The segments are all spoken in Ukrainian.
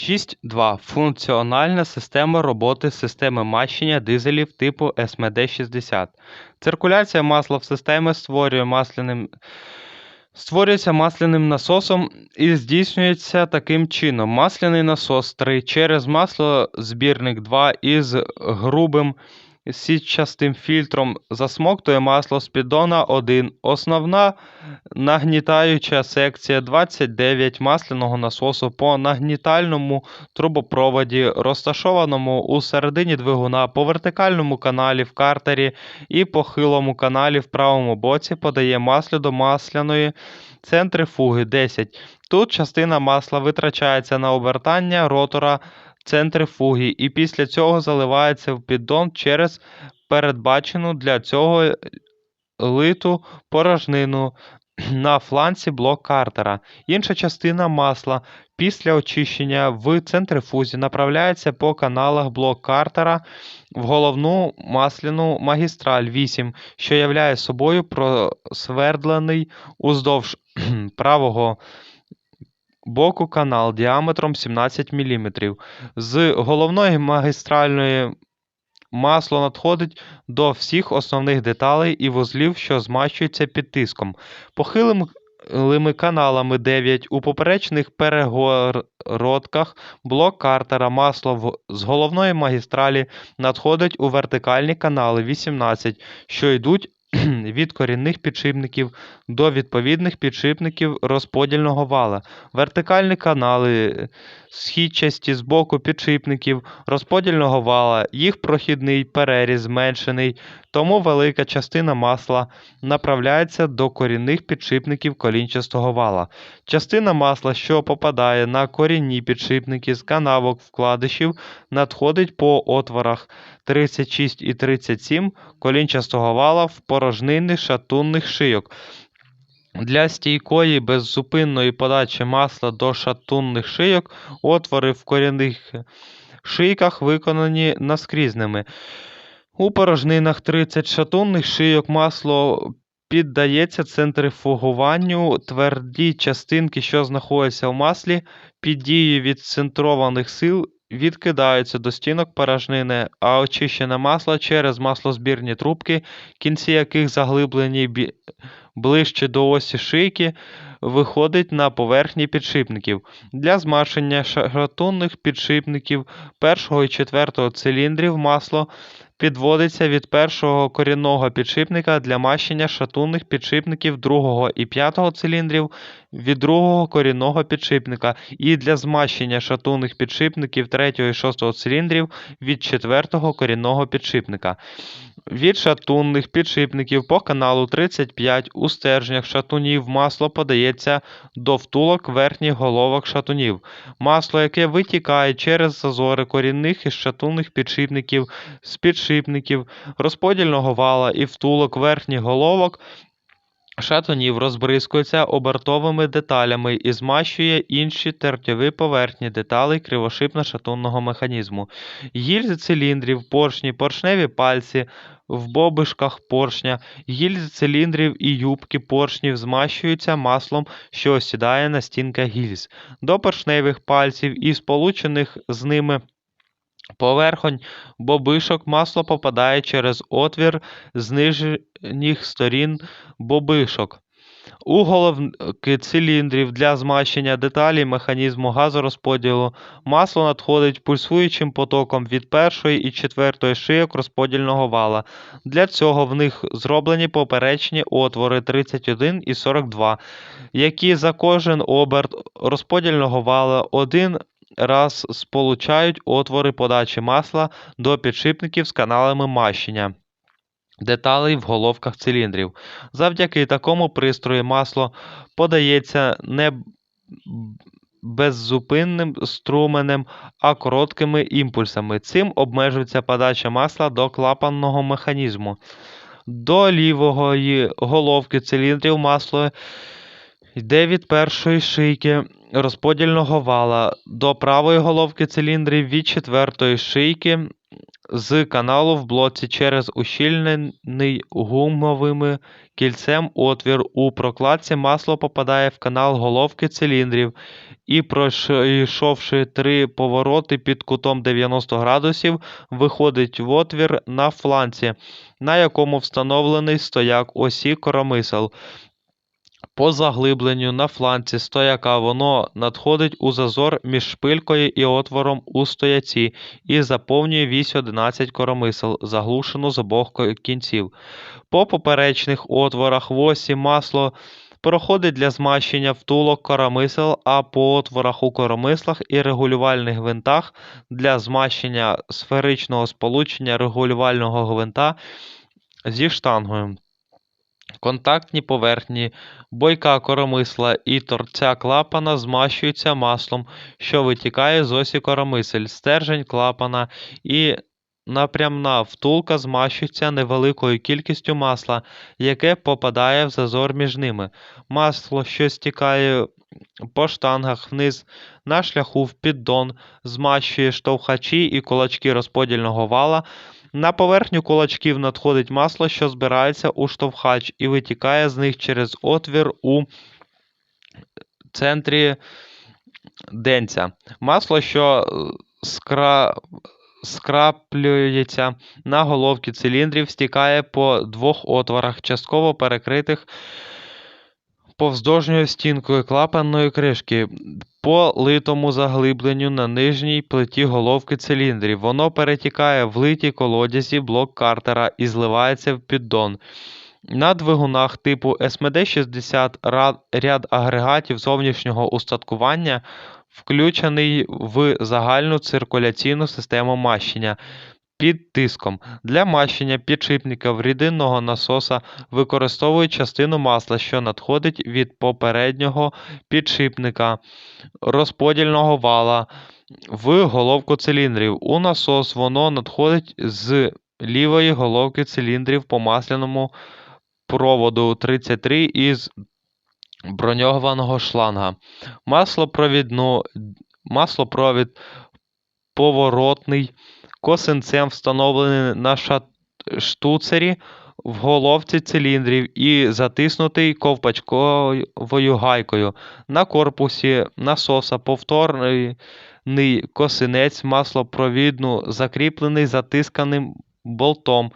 6.2. Функціональна система роботи системи мащення дизелів типу СМД-60. Циркуляція масла в системі створює масляним... створюється масляним насосом і здійснюється таким чином. Масляний насос 3 через маслозбірник 2 із грубим сітчастим фільтром засмоктує масло з піддона 1. Основна нагнітаюча секція 29 масляного насосу по нагнітальному трубопроводі, розташованому у середині двигуна по вертикальному каналі в картері і похилому каналі в правому боці подає масло до масляної центрифуги 10. Тут частина масла витрачається на обертання ротора центрифуги і після цього заливається в піддон через передбачену для цього литу порожнину на фланці блок картера. Інша частина масла після очищення в центрифузі направляється по каналах блок картера в головну масляну магістраль 8, що являє собою просвердлений уздовж правого боку канал діаметром 17 мм. З головної магістральної масло надходить до всіх основних деталей і вузлів, що змащуються під тиском. Похилими каналами 9 у поперечних перегородках блок картера масло з головної магістралі надходить у вертикальні канали 18, що йдуть від корінних підшипників до відповідних підшипників розподільного вала, вертикальні канали, східчасті з боку підшипників розподільного вала, їх прохідний переріз зменшений, тому велика частина масла направляється до корінних підшипників колінчастого вала. Частина масла, що попадає на корінні підшипники з канавок вкладишів, надходить по отворах 36 і 37 колінчастого вала в порожнини шатунних шийок. Для стійкої беззупинної подачі масла до шатунних шийок отвори в корінних шийках виконані наскрізними. У порожнинах 30 шатунних шийок масло піддається центрифугуванню. Тверді частинки, що знаходяться в маслі, під дією відцентрованих сил відкидаються до стінок порожнини, а очищене масло через маслозбірні трубки, кінці яких заглиблені ближче до осі шийки, виходить на поверхні підшипників. Для змащення шатунних підшипників першого і четвертого циліндрів масло підводиться від першого корінного підшипника для мащення шатунних підшипників другого і п'ятого циліндрів від другого корінного підшипника і для змащення шатунних підшипників третього і шостого циліндрів від четвертого корінного підшипника. Від шатунних підшипників по каналу 35 у стержнях шатунів масло подається до втулок верхніх головок шатунів. Масло, яке витікає через зазори корінних і шатунних підшипників з підшипників, розподільного вала і втулок верхніх головок шатунів розбризкується обертовими деталями і змащує інші тертєві поверхні деталей кривошипно-шатунного механізму. Гільзи циліндрів, поршні, поршневі пальці в бобишках поршня, гільзи циліндрів і юбки поршнів змащуються маслом, що осідає на стінках гільз. До поршневих пальців і сполучених з ними Поверхонь бобишок масло попадає через отвір з нижніх сторін бобишок. У головки циліндрів для змащення деталей механізму газорозподілу масло надходить пульсуючим потоком від першої і четвертої шийок розподільного вала. Для цього в них зроблені поперечні отвори 31 і 42, які за кожен оберт розподільного вала один раз сполучають отвори подачі масла до підшипників з каналами мащення деталей в головках циліндрів. Завдяки такому пристрою масло подається не беззупинним струменем, а короткими імпульсами. Цим обмежується подача масла до клапанного механізму. До лівої головки циліндрів масло йде від першої шийки розподільного вала до правої головки циліндрів від четвертої шийки з каналу в блоці через ущільнений гумовим кільцем отвір у прокладці масло попадає в канал головки циліндрів і, пройшовши три повороти під кутом 90 градусів, виходить в отвір на фланці, на якому встановлений стояк осі коромисел. По заглибленню на фланці стояка воно надходить у зазор між шпилькою і отвором у стояці і заповнює вісь 11 коромисел, заглушену з обох кінців. По поперечних отворах в осі масло проходить для змащення втулок коромисел, а по отворах у коромислах і регулювальних гвинтах для змащення сферичного сполучення регулювального гвинта зі штангою. Контактні поверхні бойка коромисла і торця клапана змащуються маслом, що витікає з осі коромисель. Стержень клапана і напрямна втулка змащуються невеликою кількістю масла, яке попадає в зазор між ними. Масло, що стікає по штангах вниз на шляху в піддон, змащує штовхачі і кулачки розподільного вала. На поверхню кулачків надходить масло, що збирається у штовхач і витікає з них через отвір у центрі денця. Масло, що скра... скраплюється на головки циліндрів, стікає по двох отворах, частково перекритих повздовжньою стінкою клапанної кришки по литому заглибленню на нижній плиті головки циліндрів. Воно перетікає в литі колодязі блок картера і зливається в піддон. На двигунах типу СМД-60 ряд агрегатів зовнішнього устаткування включений в загальну циркуляційну систему мащення під тиском. Для мащення підшипників рідинного насоса використовують частину масла, що надходить від попереднього підшипника розподільного вала в головку циліндрів. У насос воно надходить з лівої головки циліндрів по масляному проводу 33 із броньованого шланга. Маслопровідну, маслопровід поворотний косинцем встановлений на штуцері в головці циліндрів і затиснутий ковпачковою гайкою. На корпусі насоса повторний косинець маслопровідну закріплений затисканим болтом.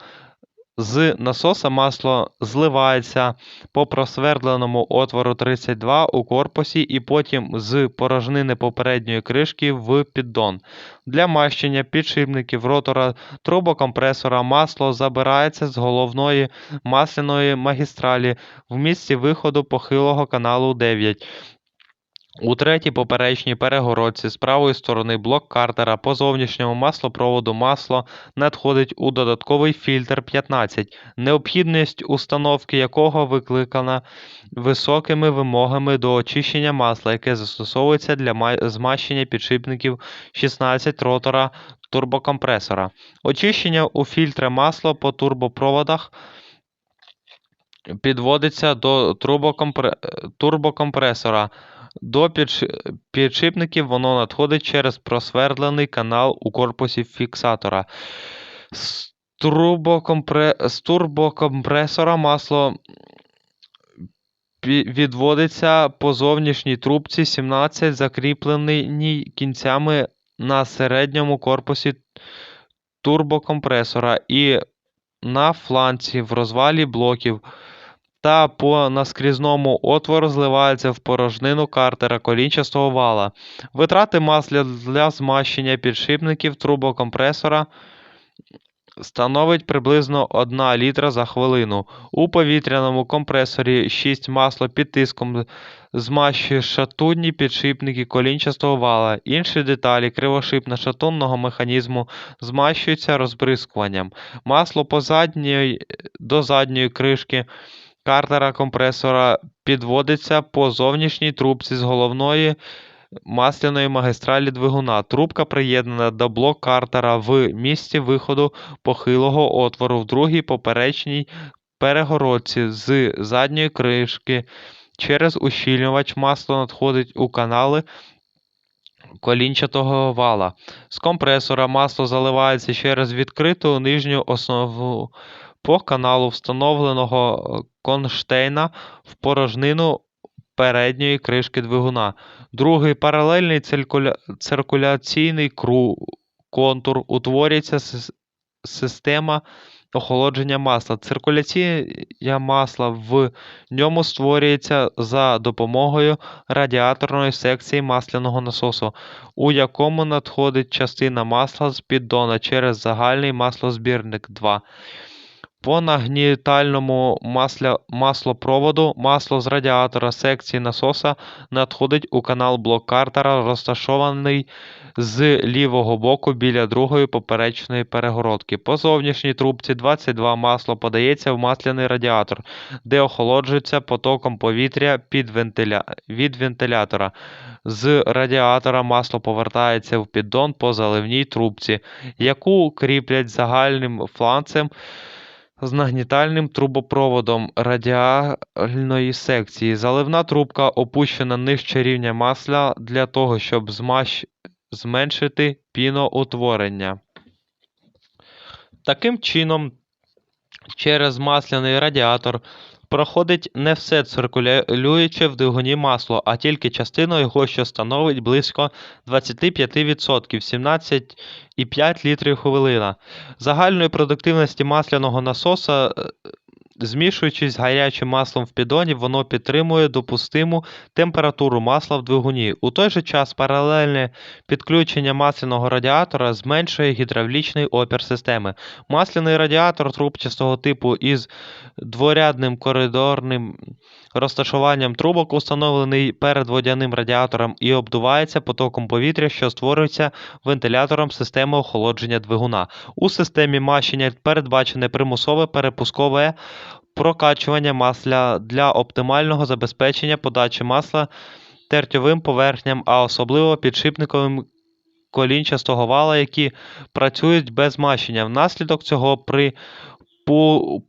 З насоса масло зливається по просвердленому отвору 32 у корпусі і потім з порожнини попередньої кришки в піддон. Для мащення підшипників ротора трубокомпресора масло забирається з головної масляної магістралі в місці виходу похилого каналу 9. У третій поперечній перегородці з правої сторони блок картера по зовнішньому маслопроводу масло надходить у додатковий фільтр 15, необхідність установки якого викликана високими вимогами до очищення масла, яке застосовується для змащення підшипників 16 ротора турбокомпресора. Очищення у фільтри масла по турбопроводах підводиться до турбокомпресора. До підшипників воно надходить через просвердлений канал у корпусі фіксатора. З турбокомпресора масло відводиться по зовнішній трубці 17, закріпленій кінцями на середньому корпусі турбокомпресора і на фланці в розвалі блоків та по наскрізному отвору зливається в порожнину картера колінчастого вала. Витрати масла для змащення підшипників трубокомпресора становить приблизно 1 літра за хвилину. У повітряному компресорі 6 масло під тиском змащує шатунні підшипники колінчастого вала. Інші деталі кривошипно-шатунного механізму змащуються розбризкуванням. Масло по задньої, до задньої кришки картера компресора підводиться по зовнішній трубці з головної масляної магістралі двигуна. Трубка приєднана до блок картера в місці виходу похилого отвору в другій поперечній перегородці з задньої кришки. Через ущільнювач масло надходить у канали колінчатого вала. З компресора масло заливається через відкриту нижню основу по каналу встановленого конштейна в порожнину передньої кришки двигуна. Другий паралельний циркуля... циркуляційний кру... контур утворюється сис- система охолодження масла. Циркуляція масла в ньому створюється за допомогою радіаторної секції масляного насосу, у якому надходить частина масла з піддона через загальний маслозбірник 2. По нагнітальному масля... маслопроводу масло з радіатора секції насоса надходить у канал блок картера, розташований з лівого боку біля другої поперечної перегородки. По зовнішній трубці 22 масло подається в масляний радіатор, де охолоджується потоком повітря під вентиля... від вентилятора. З радіатора масло повертається в піддон по заливній трубці, яку кріплять загальним фланцем з нагнітальним трубопроводом радіальної секції. Заливна трубка опущена нижче рівня масла для того, щоб зменшити піноутворення. Таким чином, через масляний радіатор проходить не все циркулююче в двигуні масло, а тільки частину його, що становить близько 25% 17,5 літрів хвилина. Загальної продуктивності масляного насоса, е, змішуючись з гарячим маслом в піддоні, воно підтримує допустиму температуру масла в двигуні. У той же час паралельне підключення масляного радіатора зменшує гідравлічний опір системи. Масляний радіатор трубчастого типу із дворядним коридорним розташуванням трубок, установлений перед водяним радіатором і обдувається потоком повітря, що створюється вентилятором системи охолодження двигуна. У системі мащення передбачене примусове перепускове прокачування масла для оптимального забезпечення подачі масла тертьовим поверхням, а особливо підшипниковим колінчастого вала, які працюють без мащення. Внаслідок цього при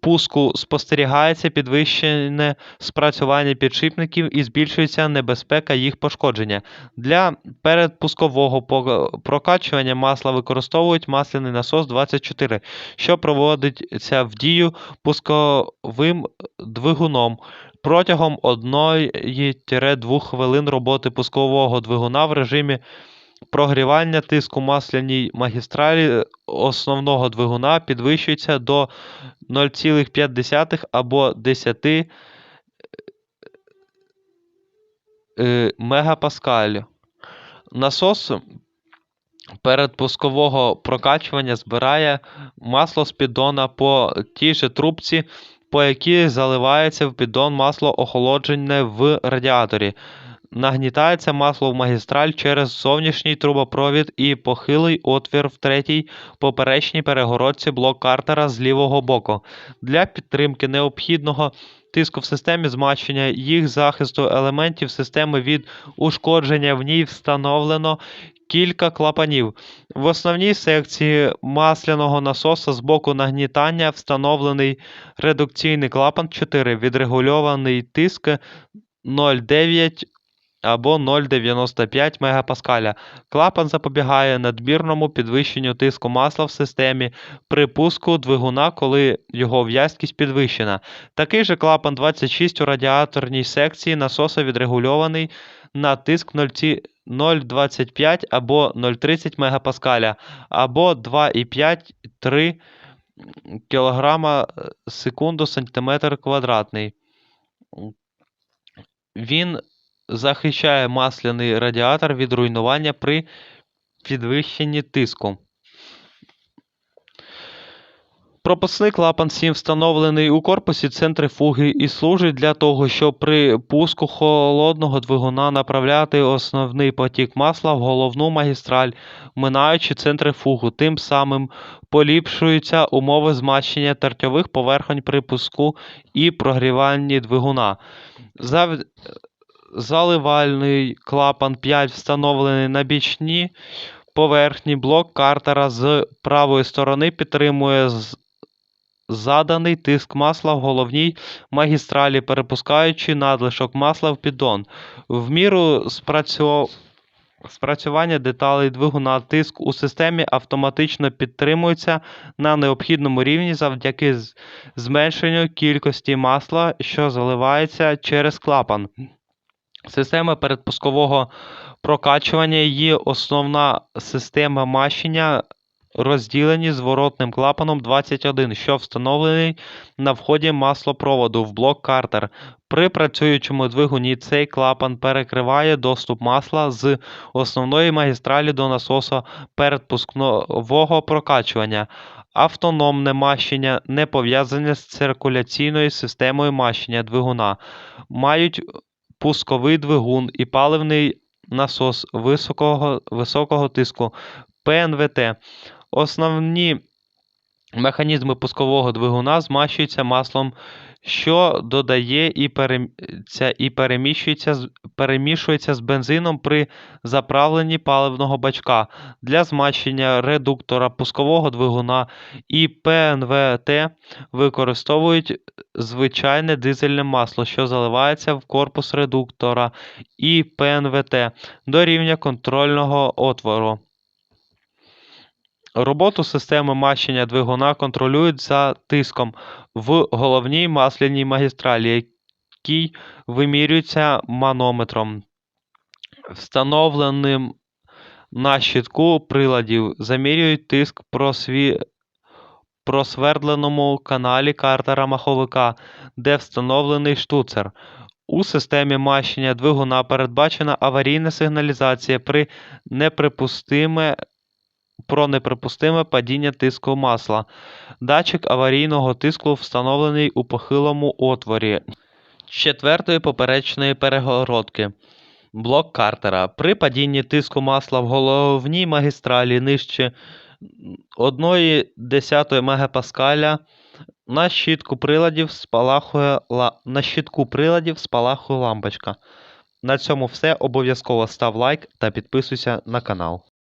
пуску спостерігається підвищене спрацювання підшипників і збільшується небезпека їх пошкодження. Для передпускового прокачування масла використовують масляний насос 24, що проводиться в дію пусковим двигуном. Протягом 1-2 хвилин роботи пускового двигуна в режимі прогрівання тиску масляній магістралі основного двигуна підвищується до 0,5 або 10 е, мегапаскалів. Насос передпускового прокачування збирає масло з піддона по тій же трубці, по якій заливається в піддон масло охолоджене в радіаторі. Нагнітається масло в магістраль через зовнішній трубопровід і похилий отвір в третій поперечній перегородці блок картера з лівого боку. Для підтримки необхідного тиску в системі змащення їх захисту елементів системи від ушкодження в ній встановлено кілька клапанів. В основній секції масляного насоса з боку нагнітання встановлений редукційний клапан 4, відрегульований тиск 0,9 або 0,95 мегапаскаля. Клапан запобігає надмірному підвищенню тиску масла в системі при пуску двигуна, коли його в'язкість підвищена. Такий же клапан 26 у радіаторній секції насоса відрегульований на тиск 0,25 або 0,30 мегапаскаля, або 2,5-3 кг секунду сантиметр квадратний. Він захищає масляний радіатор від руйнування при підвищенні тиску. Пропускний клапан 7 встановлений у корпусі центрифуги і служить для того, щоб при пуску холодного двигуна направляти основний потік масла в головну магістраль, минаючи центрифугу. Тим самим поліпшуються умови змащення тертьових поверхонь при пуску і прогріванні двигуна. Заливальний клапан 5 встановлений на бічні поверхні. Блок картера з правої сторони підтримує заданий тиск масла в головній магістралі, перепускаючи надлишок масла в піддон. В міру спрацьо... Спрацювання деталей двигуна тиск у системі автоматично підтримується на необхідному рівні завдяки зменшенню кількості масла, що заливається через клапан. Система передпускового прокачування її основна система мащення розділені зворотним клапаном 21, що встановлений на вході маслопроводу в блок картер. При працюючому двигуні цей клапан перекриває доступ масла з основної магістралі до насоса передпускового прокачування. Автономне мащення не пов'язане з циркуляційною системою мащення двигуна. Мають пусковий двигун і паливний насос високого, високого тиску ПНВТ. Основні механізми пускового двигуна змащуються маслом, що додає і, перемішується з бензином при заправленні паливного бачка. Для змащення редуктора пускового двигуна і ПНВТ використовують звичайне дизельне масло, що заливається в корпус редуктора і ПНВТ до рівня контрольного отвору. Роботу системи мащення двигуна контролюють за тиском в головній масляній магістралі, який вимірюється манометром, встановленим на щитку приладів. Замірюють тиск просві... просвердленому каналі картера маховика, де встановлений штуцер. У системі мащення двигуна передбачена аварійна сигналізація при неприпустиме про неприпустиме падіння тиску масла. Датчик аварійного тиску встановлений у похилому отворі четвертої поперечної перегородки. Блок картера. При падінні тиску масла в головній магістралі нижче 1,1 МПа на щитку приладів спалахує, на щитку приладів спалахує лампочка. На цьому все. Обов'язково став лайк та підписуйся на канал.